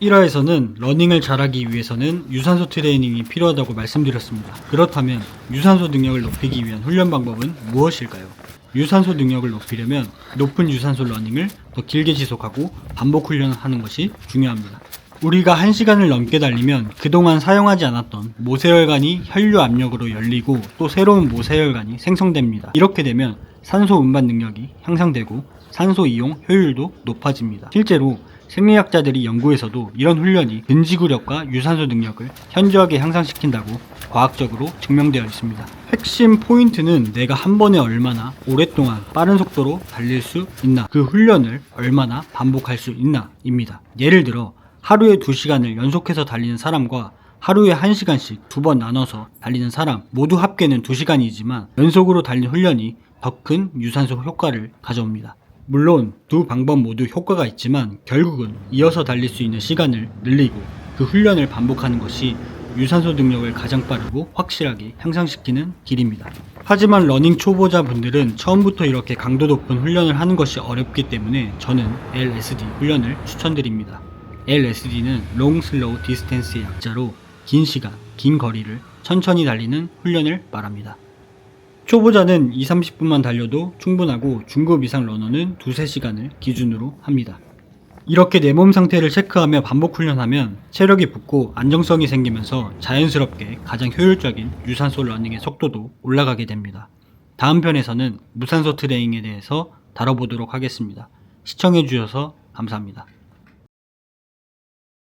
1화에서는 러닝을 잘하기 위해서는 유산소 트레이닝이 필요하다고 말씀드렸습니다. 그렇다면 유산소 능력을 높이기 위한 훈련 방법은 무엇일까요? 유산소 능력을 높이려면 높은 유산소 러닝을 더 길게 지속하고 반복 훈련을 하는 것이 중요합니다. 우리가 1시간을 넘게 달리면 그동안 사용하지 않았던 모세혈관이 혈류 압력으로 열리고 또 새로운 모세혈관이 생성됩니다. 이렇게 되면 산소 운반 능력이 향상되고 산소 이용 효율도 높아집니다. 실제로 생리학자들이 연구에서도 이런 훈련이 근지구력과 유산소 능력을 현저하게 향상시킨다고 과학적으로 증명되어 있습니다. 핵심 포인트는 내가 한 번에 얼마나 오랫동안 빠른 속도로 달릴 수 있나, 그 훈련을 얼마나 반복할 수 있나입니다. 예를 들어 하루에 2시간을 연속해서 달리는 사람과 하루에 1시간씩 두 번 나눠서 달리는 사람 모두 합계는 2시간이지만 연속으로 달리는 훈련이 더 큰 유산소 효과를 가져옵니다. 물론 두 방법 모두 효과가 있지만 결국은 이어서 달릴 수 있는 시간을 늘리고 그 훈련을 반복하는 것이 유산소 능력을 가장 빠르고 확실하게 향상시키는 길입니다. 하지만 러닝 초보자 분들은 처음부터 이렇게 강도 높은 훈련을 하는 것이 어렵기 때문에 저는 LSD 훈련을 추천드립니다. LSD는 Long Slow Distance의 약자로 긴 시간, 긴 거리를 천천히 달리는 훈련을 말합니다. 초보자는 2, 30분만 달려도 충분하고 중급 이상 러너는 2, 3시간을 기준으로 합니다. 이렇게 내 몸 상태를 체크하며 반복 훈련하면 체력이 붙고 안정성이 생기면서 자연스럽게 가장 효율적인 유산소 러닝의 속도도 올라가게 됩니다. 다음 편에서는 무산소 트레이닝에 대해서 다뤄보도록 하겠습니다. 시청해주셔서 감사합니다.